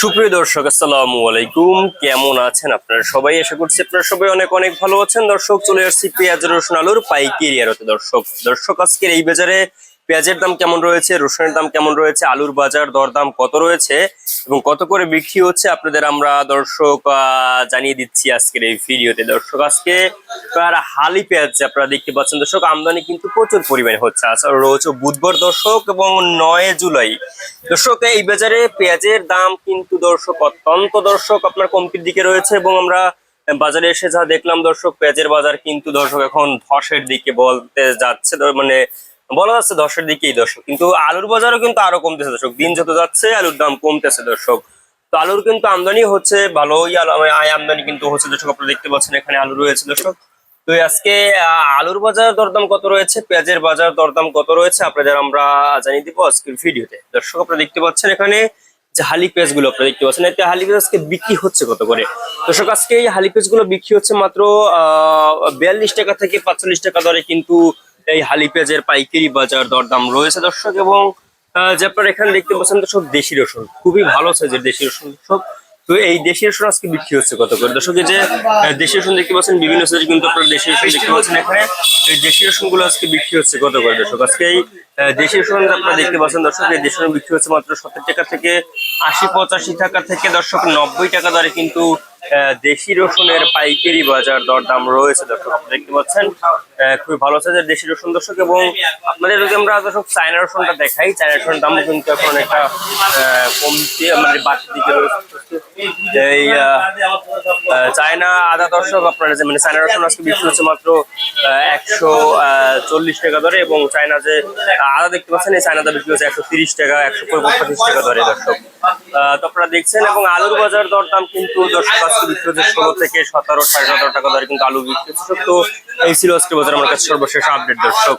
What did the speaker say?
সুপ্রিয় দর্শক, আসসালামু আলাইকুম। কেমন আছেন আপনারা সবাই? আশা করছি আপনারা সবাই অনেক অনেক ভালো আছেন। দর্শক, চলে আসছি পেঁয়াজ রসুন আলুর পাইকারি আরতে দর্শক দর্শক, আজকের এই বাজারে পেঁয়াজের দাম কেমন রয়েছে? রসুনের দাম কেমন রয়েছে? আলুর বাজার দরদাম কত রয়েছে? এবং কত করে বিক্রি হচ্ছে? আপনাদের আমরা দর্শক জানিয়ে দিচ্ছি আজকের এই ভিডিওতে। দর্শক, আজকে হালি পেঁয়াজ আপনারা দেখতে পাচ্ছেন, দর্শক, আমদানি কিন্তু প্রচুর পরিমাণে হচ্ছে। রোজ বুধবার দর্শক এবং নয় জুলাই। দর্শক, এই বাজারে পেঁয়াজের দাম কিন্তু দর্শক অত্যন্ত দর্শক, আপনার কমতির দিকে রয়েছে এবং আমরা বাজারে এসে যা দেখলাম দর্শক, পেঁয়াজের বাজার কিন্তু দর্শক এখন ধসের দিকে বলতে যাচ্ছে। মানে বলা যাচ্ছে ধসের দিকেই দর্শক, কিন্তু আলুর বাজারও কিন্তু আরও কমতেছে দর্শক। দিন যত যাচ্ছে, আলুর দাম কমতেছে দর্শক। তো আলুর কিন্তু আমদানি হচ্ছে ভালোই আয় আমদানি কিন্তু হচ্ছে দর্শক, আপনারা দেখতে পাচ্ছেন এখানে আলু রয়েছে দর্শক। তো আজকে আলুর বাজার দরদাম কত রয়েছে, পেঁয়াজের বাজার দরদাম কত রয়েছে, আপনাদের আমরা জানিয়ে দিব আজকের ভিডিওতে। দর্শক, আপনারা দেখতে পাচ্ছেন এখানে যে হালি পেঁয়াজগুলো আপনারা দেখতে পাচ্ছেন, এতে হালি পেঁয়াজ আজকে বিক্রি হচ্ছে কত করে? দর্শক, আজকে এই হালি পেঁয়াজগুলো বিক্রি হচ্ছে মাত্র আহ বিয়াল্লিশ টাকা থেকে পাঁচচল্লিশ টাকা দরে কিন্তু এই হালি পেঁয়াজের পাইকারি বাজার দরদাম রয়েছে, দর্শক, এবং যে আপনারা এখানে দেখতে পাচ্ছেন, দর্শক, দেশি রসুন। খুবই ভালো সাইজের দেশি রসুন, দর্শক। তো এই দেশি রসুন আজকে বিক্রি হচ্ছে কত করে? দর্শক যে দেশি রসুন দেখতে পাচ্ছেন, বিভিন্ন সাইজের কিন্তু আপনারা দেশি রসুন দেখতে পাচ্ছেন এখানে। এই দেশি রসুনগুলো আজকে বিক্রি হচ্ছে কত করে, দর্শক? আজকে এই দেশি রসুন আপনারা দেখতে পাচ্ছেন, দর্শক, এই দেশি রসুন বিক্রি হচ্ছে মাত্র সত্তর টাকা থেকে আশি পঁচাশি টাকা থেকে, দর্শক, নব্বই টাকা দরে কিন্তু দেশি রসুনের পাইকারি বাজার দরদাম রয়েছে, দর্শক দেখতে পাচ্ছেন। খুবই ভালো সাইজের দেশি রসুন, দর্শক, এবং আপনাদের যদি আমরা দর্শক চায়না রসুনটা দেখাই, চায়না রসুন দাম কিন্তু এখন একটা কমতি মানে বাড়তির দিকে রয়েছে। এই চায়না আদা দর্শক আপনারা যে মানে চায়না রসুন আজকে বিক্রি হচ্ছে মাত্র একশো চল্লিশ টাকা দরে এবং চায়না যে আদা দেখতে পাচ্ছেন, এই চায়নাটা বিক্রি হচ্ছে একশো তিরিশ টাকা, একশো পঁয়ত্রিশ টাকা দরে দর্শক। তো আপনারা দেখছেন এবং আলুর বাজার দরদাম কিন্তু দর্শক আজকে বিক্রি হচ্ছে ষোলো থেকে সতেরো, সাড়ে সতেরো টাকা দরে কিন্তু আলু বিক্রি হচ্ছে। তো এই ছিল আজকে বাজার। আমার কাছে সর্বশেষ আপডেট, দর্শক।